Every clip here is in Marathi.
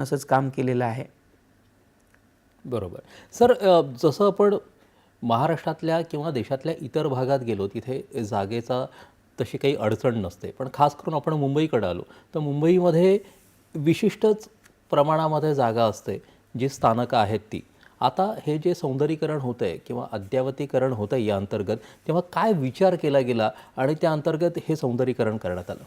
असंच काम केलेलं आहे. बरोबर. सर जसं आपण महाराष्ट्रातल्या किंवा देशातल्या इतर भागात गेलो तिथे जागेचा तशी काही अडचण नसते. पण खास करून आपण मुंबईकडे आलो तर मुंबईमध्ये विशिष्टच प्रमाणामध्ये जागा असते जी स्थानकं आहेत ती. आता हे जे सौंदर्यीकरण होतं आहे किंवा अद्यावतीकरण होतं आहे या अंतर्गत तेव्हा काय विचार केला गेला आणि त्या अंतर्गत हे सौंदर्यीकरण करण्यात आलं?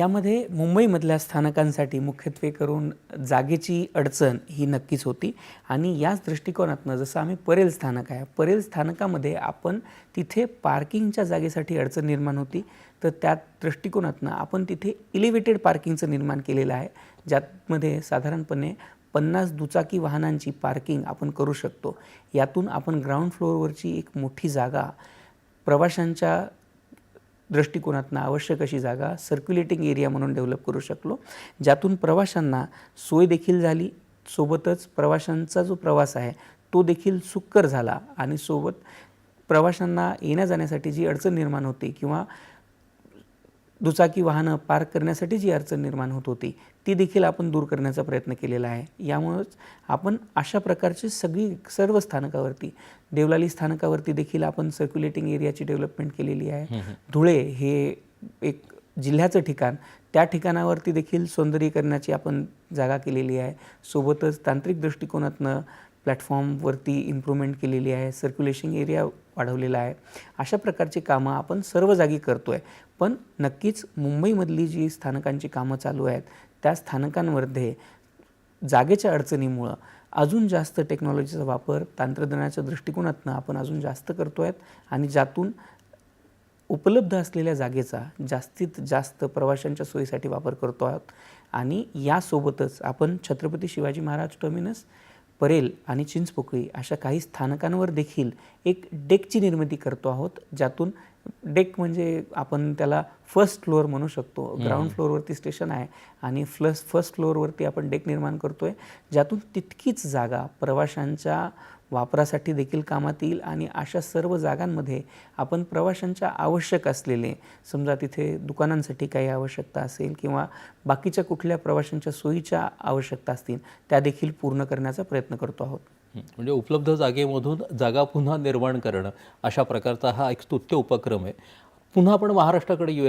यामध्ये मुंबईमधल्या स्थानकांसाठी मुख्यत्वे करून जागेची अडचण ही नक्कीच होती. आणि याच दृष्टिकोनातनं जसं आम्ही परेल स्थानक आहे परेल स्थानकामध्ये आपण तिथे पार्किंगच्या जागेसाठी अडचण निर्माण होती. तर त्या दृष्टिकोनातनं आपण तिथे इलिव्हेटेड पार्किंगचं निर्माण केलेलं आहे ज्यामध्ये साधारणपणे पन्नास दुचाकी वाहनांची पार्किंग आपण करू शकतो. यातून आपण ग्राउंड फ्लोअरवरची एक मोठी जागा प्रवाशांच्या दृष्टिकोनातनं आवश्यक अशी जागा सर्क्युलेटिंग एरिया म्हणून डेव्हलप करू शकलो. ज्यातून प्रवाशांना सोय देखील झाली. सोबतच प्रवाशांचा जो प्रवास आहे तो देखील सुकर झाला. आणि सोबत प्रवाशांना येण्या जाण्यासाठी जी अडचण निर्माण होते किंवा दुचाकी वाहनं पार्क करण्यासाठी जी अडचण निर्माण होत होती ती देखील आपण दूर करण्याचा प्रयत्न केलेला आहे. यामुळंच आपण अशा प्रकारची सगळी सर्व स्थानकावरती देवलाली स्थानकावरती देखील आपण सर्क्युलेटिंग एरियाची डेव्हलपमेंट केलेली आहे. धुळे हे एक जिल्ह्याचं ठिकाण त्या ठिकाणावरती देखील सौंदर्यीकरणाची आपण जागा केलेली आहे. सोबतच तांत्रिक दृष्टिकोनातनं प्लॅटफॉर्मवरती इम्प्रूव्हमेंट केलेली आहे. सर्क्युलेशन एरिया वाढवलेला आहे. अशा प्रकारची कामं आपण सर्व जागी करतो आहे पण नक्कीच मुंबईमधली जी स्थानकांची कामं चालू आहेत त्या स्थानकांमध्ये जागेच्या अडचणीमुळं अजून जास्त टेक्नॉलॉजीचा वापर तंत्रज्ञानाच्या दृष्टिकोनातनं आपण अजून जास्त करतो आहेत आणि ज्यातून उपलब्ध असलेल्या जागेचा जास्तीत जास्त प्रवाशांच्या सोयीसाठी वापर करतो आहोत आणि यासोबतच आपण छत्रपती शिवाजी महाराज टर्मिनस परेल आणि चिंचपोकळी अशा काही स्थानकांवर देखील एक डेकची निर्मिती करतो आहोत ज्यातून डेक म्हणजे आपण त्याला फर्स्ट फ्लोअर म्हणू शकतो. ग्राउंड फ्लोअरवरती स्टेशन आहे आणि प्लस फर्स्ट फ्लोअरवरती आपण डेक निर्माण करतो आहे ज्यातून तितकीच जागा प्रवाशांच्या वापरासाठी देखील कामात येईल आणि अशा सर्व जागांमध्ये आपण प्रवाशांच्या आवश्यक असलेले समजा तिथे दुकानांसाठी काही आवश्यकता असेल किंवा बाकीच्या कुठल्या प्रवाशांच्या सोयीच्या आवश्यकता असतील त्या देखील पूर्ण करण्याचा प्रयत्न करतो आहोत. म्हणजे उपलब्ध जागेमधून जागा पुन्हा निर्माण करणं अशा प्रकारचा हा एक स्तुत्य उपक्रम आहे. पुन्हा आपण महाराष्ट्राकडे येऊयात.